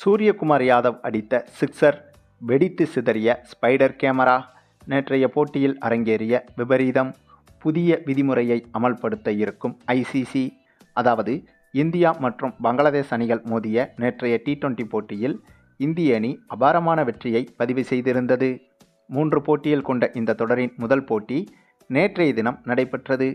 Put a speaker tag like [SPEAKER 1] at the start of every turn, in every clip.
[SPEAKER 1] சூரியகுமார் யாதவ் அடித்த சிக்ஸர் வெடித்து சிதறிய ஸ்பைடர் கேமரா. நேற்றைய போட்டியில் அரங்கேறிய விபரீதம் புதிய விதிமுறையை அமல்படுத்த இருக்கும் ஐசிசி அதாவது இந்தியா மற்றும் பங்களாதேஷ் அணிகள் மோதிய நேற்றைய டி டுவெண்டி போட்டியில் இந்திய அணி அபாரமான வெற்றியை பதிவு செய்திருந்தது. மூன்று போட்டியில் கொண்ட இந்த தொடரின் முதல் போட்டி நேற்றைய தினம் நடைபெற்றது.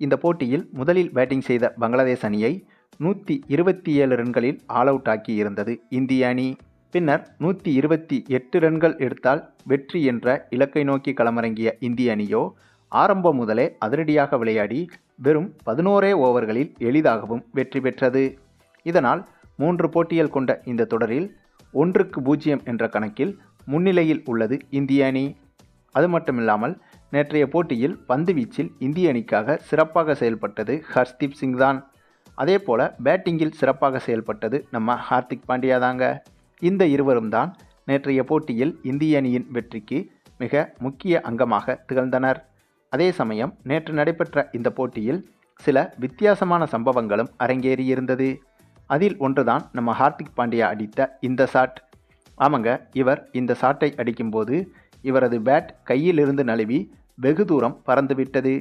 [SPEAKER 1] இந்த போட்டியில் முதலில் பேட்டிங் செய்த பங்களாதேஷ் அணியை நூற்றி இருபத்தி ஏழு ரன்களில் ஆல் அவுட் ஆக்கி இருந்தது இந்திய அணி. பின்னர் நூற்றி இருபத்தி எட்டு ரன்கள் எடுத்தால் வெற்றி என்ற இலக்கை நோக்கி களமிறங்கிய இந்திய அணியோ ஆரம்பம் முதலே அதிரடியாக விளையாடி வெறும் பதினோரே ஓவர்களில் எளிதாகவும் வெற்றி பெற்றது. இதனால் மூன்று போட்டிகள் கொண்ட இந்த தொடரில் ஒன்றுக்கு பூஜ்ஜியம் என்ற கணக்கில் முன்னிலையில் உள்ளது இந்திய அணி. அது மட்டுமில்லாமல் நேற்றைய போட்டியில் பந்து வீச்சில் இந்திய அணிக்காக சிறப்பாக செயல்பட்டது ஹர்ஸ்தீப் சிங் தான். அதே போல் பேட்டிங்கில் சிறப்பாக செயல்பட்டது நம்ம ஹார்திக் பாண்டியா தாங்க. இந்த இருவரும் தான் நேற்றைய போட்டியில் இந்திய அணியின் வெற்றிக்கு மிக முக்கிய அங்கமாக திகழ்ந்தனர். அதே சமயம் நேற்று நடைபெற்ற இந்த போட்டியில் சில வித்தியாசமான சம்பவங்களும் அரங்கேறியிருந்தது. அதில் ஒன்றுதான் நம்ம ஹார்திக் பாண்டியா அடித்த இந்த ஷாட். ஆமாங்க இவர் இந்த ஷாட்டை அடிக்கும்போது இவரது பேட் கையிலிருந்து நழுவி வெகு தூரம் பறந்துவிட்டது.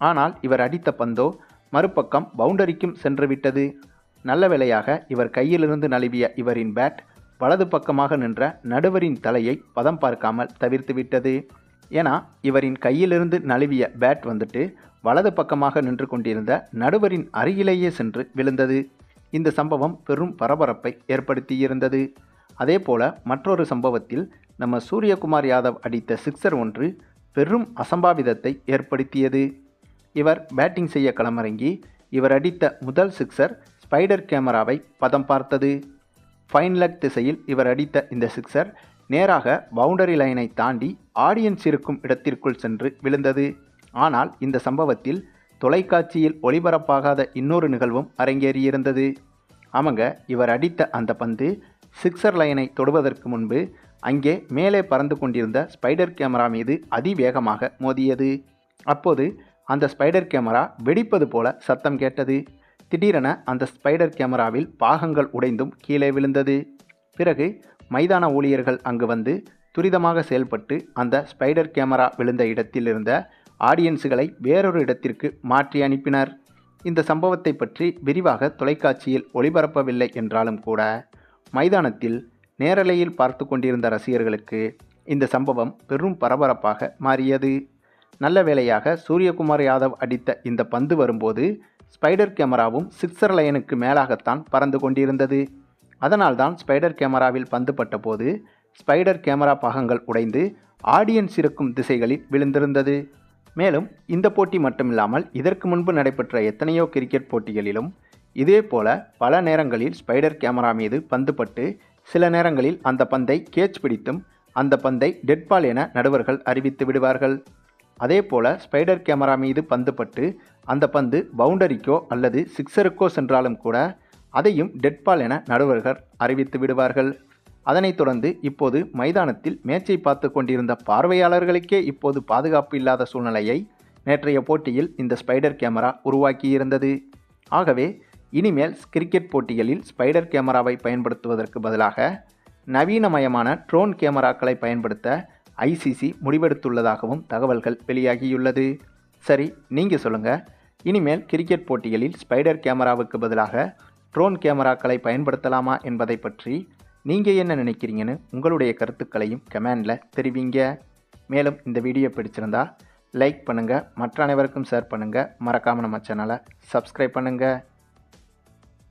[SPEAKER 1] ஆனால் இவர் அடித்த பந்தோ மறுபக்கம் பவுண்டரிக்கும் சென்றுவிட்டது. நல்ல வேளையாக இவர் கையிலிருந்து நழுவிய இவரின் பேட் வலது பக்கமாக நின்ற நடுவரின் தலையை பதம் பார்க்காமல் தவிர்த்துவிட்டது ஏன்னா இவரின் கையிலிருந்து நழுவிய பேட் வந்துட்டு வலது பக்கமாக நின்று கொண்டிருந்த நடுவரின் அருகிலேயே சென்று விழுந்தது. இந்த சம்பவம் பெரும் பரபரப்பை ஏற்படுத்தியிருந்தது. அதே போல மற்றொரு சம்பவத்தில் நம்ம சூரியகுமார் யாதவ் அடித்த சிக்ஸர் ஒன்று பெரும் அசம்பாவிதத்தை ஏற்படுத்தியது. இவர் பேட்டிங் செய்ய களமிறங்கி இவர் அடித்த முதல் சிக்ஸர் ஸ்பைடர் கேமராவை பதம் பார்த்தது. ஃபைன் லெக் திசையில் இவர் அடித்த இந்த சிக்ஸர் நேராக பவுண்டரி லைனை தாண்டி ஆடியன்ஸ் இருக்கும் இடத்திற்குள் சென்று விழுந்தது. ஆனால் இந்த சம்பவத்தில் தொலைக்காட்சியில் ஒளிபரப்பாகாத இன்னொரு நிகழ்வும் அரங்கேறியிருந்தது. ஆமாங்க இவர் அடித்த அந்த பந்து சிக்ஸர் லைனை தொடுவதற்கு முன்பு அங்கே மேலே பறந்து கொண்டிருந்த ஸ்பைடர் கேமரா மீது அதிவேகமாக மோதியது. அப்போது அந்த ஸ்பைடர் கேமரா வெடிப்பது போல சத்தம் கேட்டது. திடீரென அந்த ஸ்பைடர் கேமராவில் பாகங்கள் உடைந்தும் கீழே விழுந்தது. பிறகு மைதான ஊழியர்கள் அங்கு வந்து துரிதமாக செயல்பட்டு அந்த ஸ்பைடர் கேமரா விழுந்த இடத்தில் இருந்த ஆடியன்ஸுகளை வேறொரு இடத்திற்கு மாற்றி அனுப்பினர். இந்த சம்பவத்தை பற்றி விரிவாக தொலைக்காட்சியில் ஒளிபரப்பவில்லை என்றாலும் கூட மைதானத்தில் நேரலையில் பார்த்து கொண்டிருந்த ரசிகர்களுக்கு இந்த சம்பவம் பெரும் பரபரப்பாக மாறியது. நல்ல வேளையாக சூரியகுமார் யாதவ் அடித்த இந்த பந்து வரும்போது ஸ்பைடர் கேமராவும் சிக்ஸர் லைனுக்கு மேலாகத்தான் பறந்து கொண்டிருந்தது. அதனால்தான் ஸ்பைடர் கேமராவில் பந்து பட்டபோது ஸ்பைடர் கேமரா பாகங்கள் உடைந்து ஆடியன்ஸ் இருக்கும் திசைகளில் விழுந்திருந்தது. மேலும் இந்த போட்டி மட்டுமில்லாமல் இதற்கு முன்பு நடைபெற்ற எத்தனையோ கிரிக்கெட் போட்டிகளிலும் இதேபோல பல நேரங்களில் ஸ்பைடர் கேமரா மீது பந்து பட்டு சில நேரங்களில் அந்த பந்தை கேட்ச் பிடித்தும் அந்த பந்தை டெட்பால் என நடுவர்கள் அறிவித்து விடுவார்கள். அதே போல் ஸ்பைடர் கேமரா மீது பந்து பட்டு அந்த பந்து பவுண்டரிக்கோ அல்லது சிக்ஸருக்கோ சென்றாலும் கூட அதையும் டெட்பால் என நடுவர்கள் அறிவித்து விடுவார்கள். அதனைத் தொடர்ந்து இப்போது மைதானத்தில் மேட்சை பார்த்து கொண்டிருந்த பார்வையாளர்களுக்கே இப்போது பாதுகாப்பு இல்லாத சூழ்நிலையை நேற்றைய போட்டியில் இந்த ஸ்பைடர் கேமரா உருவாக்கியிருந்தது. ஆகவே இனிமேல் கிரிக்கெட் போட்டிகளில் ஸ்பைடர் கேமராவை பயன்படுத்துவதற்கு பதிலாக நவீனமயமான ட்ரோன் கேமராக்களை பயன்படுத்த ஐசிசி முடிவெடுத்துள்ளதாகவும் தகவல்கள் வெளியாகியுள்ளது. சரி நீங்கள் சொல்லுங்கள் இனிமேல் கிரிக்கெட் போட்டிகளில் ஸ்பைடர் கேமராவுக்கு பதிலாக ட்ரோன் கேமராக்களை பயன்படுத்தலாமா என்பதை பற்றி நீங்கள் என்ன நினைக்கிறீங்கன்னு உங்களுடைய கருத்துக்களையும் கமெண்டில் தெரிவிங்க. மேலும் இந்த வீடியோ பிடிச்சிருந்தா லைக் பண்ணுங்கள் மற்ற அனைவருக்கும் ஷேர் பண்ணுங்கள் மறக்காமல் நம்ம சேனலை சப்ஸ்கிரைப் பண்ணுங்கள்